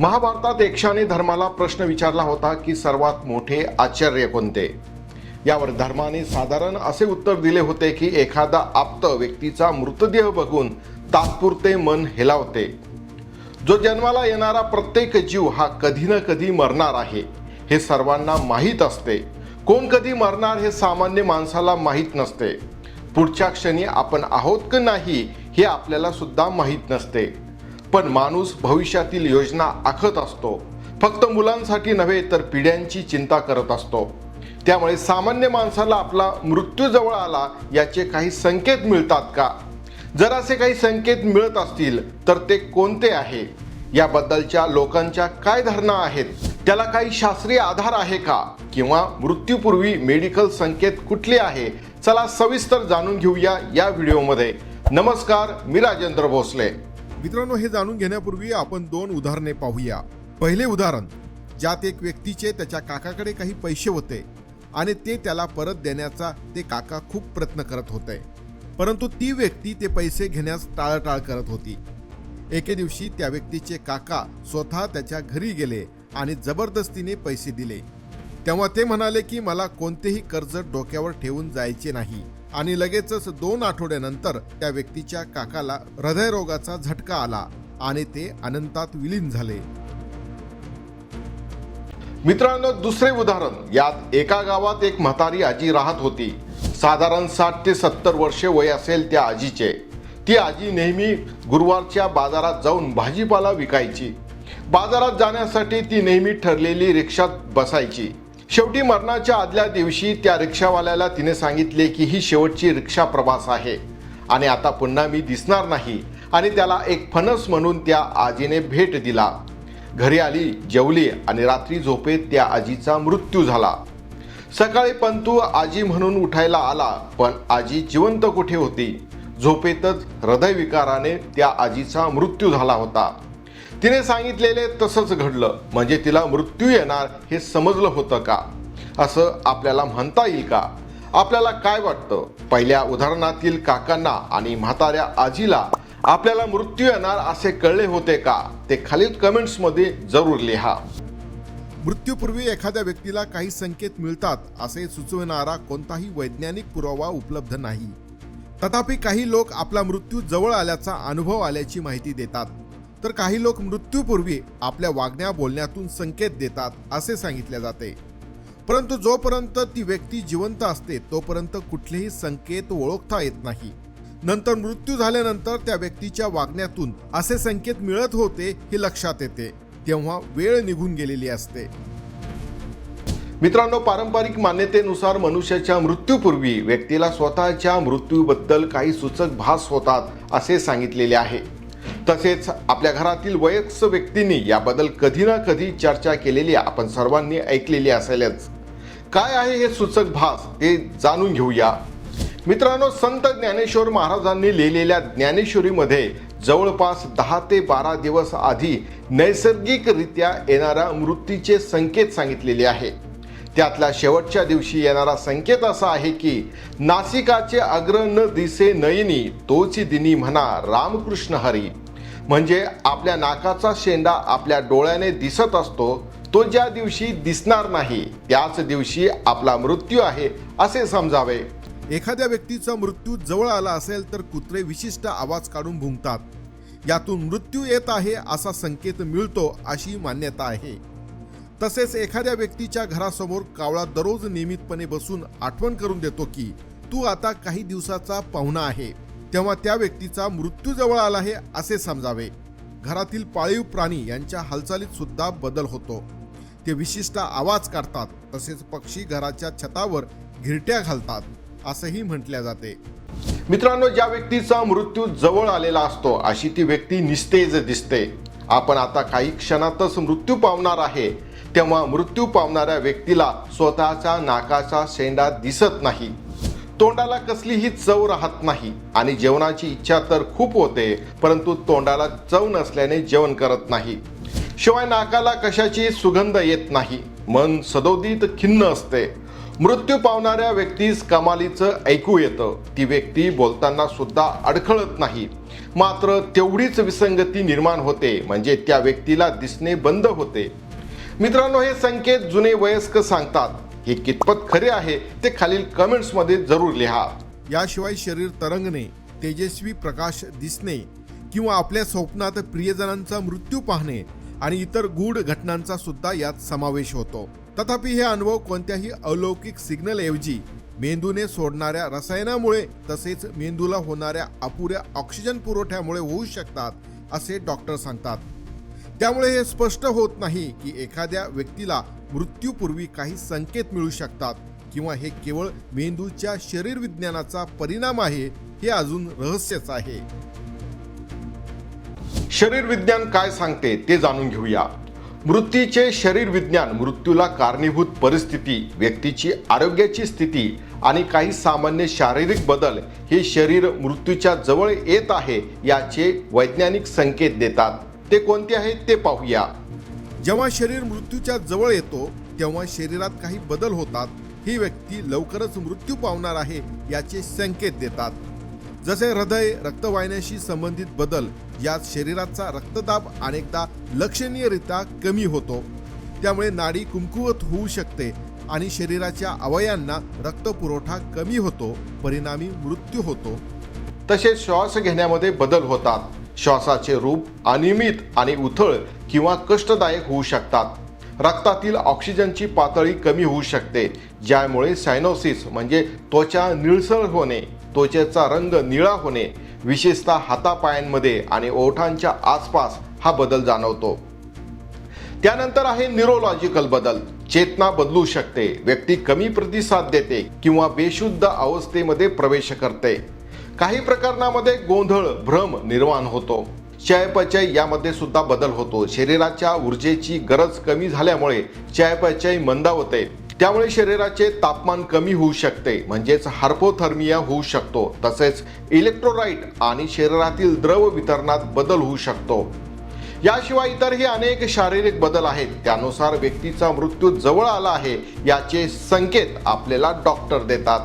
महाभारतात एकशाने धर्माला प्रश्न विचारला होता की सर्वात मोठे आश्चर्य कोणते? यावर धर्माने साधारण असे उत्तर दिले होते की एखादा आप्त व्यक्तीचा मृतदेह बघून तात्पुरते मन हेलावते. जो जन्माला येणारा प्रत्येक जीव हा कधी ना कधी मरणार आहे हे सर्वांना माहीत असते. कोण कधी मरणार हे सामान्य माणसाला माहीत नसते. पुढच्या क्षणी आपण आहोत की नाही हे आपल्याला सुद्धा माहीत नसते. पण माणूस भविष्यातील योजना आखत असतो. फक्त मुलांसाठी नव्हे तर पिढ्यांची चिंता करत असतो. त्यामुळे सामान्य माणसाला आपला मृत्यू जवळ आला याचे काही संकेत मिळतात का? जर असे काही संकेत मिळत असतील तर ते कोणते आहे? याबद्दलच्या लोकांच्या काय धारणा आहेत? त्याला काही शास्त्रीय आधार आहे का? किंवा मृत्यूपूर्वी मेडिकल संकेत कुठले आहे? चला सविस्तर जाणून घेऊया या व्हिडिओमध्ये. नमस्कार मी राजेंद्र भोसले. मित्रांनो हे जाणून घेण्यापूर्वी आपण दोन उदाहरणे पाहूया. पहिले उदाहरण ज्यात एक व्यक्तीचे त्याच्या काकाकडे काही पैसे होते आणि ते त्याला परत देण्याचा ते काका खूप प्रयत्न करत होते. परंतु ती व्यक्ती ते पैसे घेण्यास टाळटाळ करत होती. एके दिवशी त्या व्यक्तीचे काका स्वतः त्याच्या घरी गेले आणि जबरदस्तीने पैसे दिले. तेव्हा ते म्हणाले की मला कोणतेही कर्ज डोक्यावर ठेवून जायचे नाही. आणि लगेचच दोन आठवड्यानंतर त्या व्यक्तीच्या काकाला हृदयरोगाचा झटका आला आणि ते अनंतात विलीन झाले. मित्रांनो दुसरे उदाहरण. यात एका गावात एक म्हातारी आजी राहत होती. साधारण साठ ते सत्तर वर्षे वय असेल त्या आजीचे. ती आजी नेहमी गुरुवारच्या बाजारात जाऊन भाजीपाला विकायची. बाजारात जाण्यासाठी ती नेहमी ठरलेली रिक्षात बसायची. शेवटी मरणाच्या आदल्या दिवशी त्या रिक्षावाल्याला तिने सांगितले की ही शेवटची रिक्षा प्रवास आहे. आणि आता पुन्हा मी दिसणार नाही. आणि त्याला एक फणस म्हणून त्या आजीने भेट दिला. घरी आली जेवली आणि रात्री झोपेत त्या आजीचा मृत्यू झाला. सकाळी पंतू आजी म्हणून उठायला आला पण आजी जिवंत कुठे होती? झोपेतच हृदयविकाराने त्या आजीचा मृत्यू झाला होता. तिने सांगितलेले तसंच घडलं. म्हणजे तिला मृत्यू येणार हे समजलं होतं का? असं आपल्याला म्हणता येईल का? आपल्याला काय वाटतं? पहिल्या उदाहरणातील काकांना आणि म्हाताऱ्या आजीला आपल्याला मृत्यू येणार असे कळले होते का? ते खालील कमेंट्समध्ये जरूर लिहा. मृत्यूपूर्वी एखाद्या व्यक्तीला काही संकेत मिळतात असे सुचविणारा कोणताही वैज्ञानिक पुरावा उपलब्ध नाही. तथापि काही लोक आपला मृत्यू जवळ आल्याचा अनुभव आल्याची माहिती देतात. तर काही लोक मृत्यूपूर्वी आपल्या वागण्या बोलण्यातून संकेत देतात असे सांगितले जाते. परंतु जोपर्यंत ती व्यक्ती जिवंत असते तोपर्यंत कुठलेही संकेत ओळखता येत नाही. नंतर मृत्यू झाल्यानंतर त्या व्यक्तीच्या वागण्यातून असे संकेत मिळत होते हे लक्षात येते. तेव्हा वेळ निघून गेलेली असते. मित्रांनो पारंपरिक मान्यतेनुसार मनुष्याच्या मृत्यूपूर्वी व्यक्तीला स्वतःच्या मृत्यूबद्दल काही सूचक भास होतात असे सांगितलेले आहे. तसेच आपल्या घरातील वयस्क व्यक्तींनी याबद्दल कधी ना कधी चर्चा केलेली आपण सर्वांनी ऐकलेली असेलच. काय आहे हे सूचक भास ते जाणून घेऊया. मित्रांनो संत ज्ञानेश्वर महाराजांनी लिहिलेल्या ज्ञानेश्वरीमध्ये जवळपास दहा ते बारा दिवस आधी नैसर्गिकरित्या येणाऱ्या मृत्यूचे संकेत सांगितलेले आहे त्यातल्या शेवटच्या दिवशी येणारा संकेत असा आहे की नासिकाचे अग्र न दिसे नयनी तोची दिनी म्हणा रामकृष्ण हरी. म्हणजे आपल्या नाकाचा शेंडा आपल्या डोळ्याने दिसत असतो तो ज्या दिवशी दिसणार नाही त्याच दिवशी आपला मृत्यू आहे असे समजावे. एखाद्या व्यक्तीचा मृत्यू जवळ आला असेल तर कुत्रे विशिष्ट आवाज काढून भुंकतात. यातून मृत्यू येत आहे असा संकेत मिळतो अशी मान्यता आहे. तसेच एखाद्या व्यक्तीच्या घरासमोर कावळा दररोज नियमितपणे बसून आठवण करून देतो की तू आता काही दिवसाचा पाहुणा आहे. तेव्हा त्या व्यक्तीचा मृत्यू जवळ आला आहे असे समजावे. घरातील पाळीव प्राणी यांच्या हालचालीत सुद्धा बदल होतो. ते विशिष्ट आवाज काढतात तसेच पक्षी घराच्या छतावर घिरट्या घालतात असंही म्हटल्या जाते. मित्रांनो ज्या व्यक्तीचा मृत्यू जवळ आलेला असतो अशी ती व्यक्ती निस्तेज दिसते. आपण आता काही क्षणातच मृत्यू पावणार आहे. तेव्हा मृत्यू पावणाऱ्या व्यक्तीला स्वतःच्या नाकाचा शेंडा दिसत नाही. तोंडाला कसलीही चव राहत नाही आणि जेवणाची इच्छा तर खूप होते परंतु तोंडाला चव नसल्याने जेवण करत नाही. शिवाय नाकाला कशाची सुगंध येत नाही. मन सदोदित खिन्न असते. मृत्यू पावणाऱ्या व्यक्तीस कमालीचं ऐकू येतं. ती व्यक्ती बोलताना सुद्धा अडखळत नाही. मात्र तेवढीच विसंगती निर्माण होते म्हणजे त्या व्यक्तीला दिसणे बंद होते. मित्रांनो हे संकेत जुने वयस्क सांगतात. हे कितपत खरे आहे ते खालील कमेंट्समध्ये जरूर लिहा. याशिवाय शरीर तरंगणे तेजस्वी प्रकाश दिसणे किंवा आपल्या स्वप्नात प्रियजनांचा मृत्यू पाहणे आणि इतर गूढ घटनांचा सुद्धा यात समावेश होतो. तथापि हे अनुभव कोणत्याही अलौकिक सिग्नल ऐवजी मेंदूने सोडणाऱ्या रसायनामुळे तसेच मेंदूला होणाऱ्या अपुऱ्या ऑक्सिजन पुरवठ्यामुळे होऊ शकतात असे डॉक्टर सांगतात. त्यामुळे हे स्पष्ट होत नाही की एखाद्या व्यक्तीला मृत्यूपूर्वी काही संकेत मिळू शकतात किंवा हे केवळ मेंदूच्या शरीरविज्ञानाचा परिणाम आहे हे अजून रहस्यच आहे. शरीर विज्ञान काय सांगते ते जाणून घेऊया. मृत्यूचे शरीर विज्ञान मृत्यूला कारणीभूत परिस्थिती व्यक्तीची आरोग्याची स्थिती आणि काही सामान्य शारीरिक बदल हे शरीर मृत्यूच्या जवळ येत आहे याचे वैज्ञानिक संकेत देतात. ते कोणते आहेत ते पाहूया. जेव्हा शरीर मृत्यूच्या जवळ येतो तेव्हा शरीरात काही बदल होतात. ही व्यक्ती लवकरच मृत्यू पावणार आहे याचे संकेत देतात. जसे हृदय रक्तवाहिन्याशी संबंधित बदल यात शरीराचा रक्तदाब अनेकदा लक्षणीयरित्या कमी होतो. त्यामुळे नाडी कुमकुवत होऊ शकते आणि शरीराच्या अवयांना रक्तपुरवठा कमी होतो परिणामी मृत्यू होतो. तसेच श्वास घेण्यामध्ये बदल होतात. श्वासाचे रूप अनियमित आणि उथळ किंवा कष्टदायक होऊ शकतात. रक्तातील ऑक्सिजनची पातळी कमी होऊ शकते ज्यामुळे सायनोसिस म्हणजे त्वचा निळसळ होणे त्वचेचा रंग निळा होणे विशेषतः हातापायांमध्ये आणि ओठांच्या आसपास हा बदल जाणवतो. त्यानंतर आहे न्यूरोलॉजिकल बदल. चेतना बदलू शकते व्यक्ती कमी प्रतिसाद देते किंवा बेशुद्ध अवस्थेमध्ये प्रवेश करते. काही प्रकरणामध्ये गोंधळ भ्रम निर्माण होतो. चयापचय यामध्ये सुद्धा बदल होतो. शरीराच्या ऊर्जेची गरज कमी झाल्यामुळे चयापचय मंदावते त्यामुळे शरीराचे तापमान कमी होऊ शकते. म्हणजेच हार्पोथर्मिया होऊ शकतो. तसेच इलेक्ट्रोलाइट आणि शरीरातील द्रव वितरणात बदल होऊ शकतो. याशिवाय इतरही अनेक शारीरिक बदल आहेत. त्यानुसार व्यक्तीचा मृत्यू जवळ आला आहे याचे संकेत आपल्याला डॉक्टर देतात.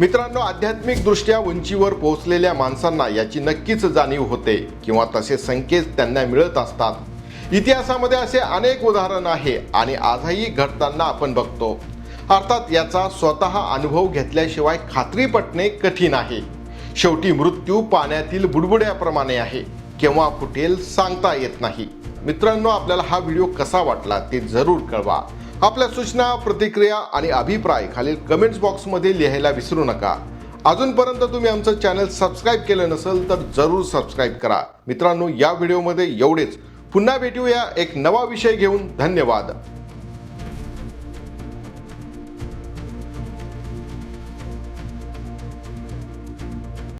मित्रांनो आध्यात्मिक दृष्ट्या उंचीवर पोहोचलेल्या माणसांना याची नक्कीच जाणीव होते किंवा तसे संकेत त्यांना मिळत असतात. इतिहासामध्ये असे अनेक उदाहरण आहे आणि आजही घडताना आपण बघतो. अर्थात याचा स्वतः अनुभव घेतल्याशिवाय खात्री पटणे कठीण आहे. शेवटी मृत्यू पाण्यातील बुडबुड्याप्रमाणे आहे केव्हा फुटेल सांगता येत नाही. मित्रांनो आपल्याला हा व्हिडिओ कसा वाटला ते जरूर कळवा. आपल्या सूचना प्रतिक्रिया आणि अभिप्राय खालील कमेंट्स बॉक्समध्ये लिहायला विसरू नका. अजूनपर्यंत तुम्ही आमचं चॅनल सबस्क्राईब केलं नसेल तर जरूर सबस्क्राईब करा. मित्रांनो या व्हिडिओमध्ये एवढेच. पुन्हा भेटूया एक नवा विषय घेऊन. धन्यवाद.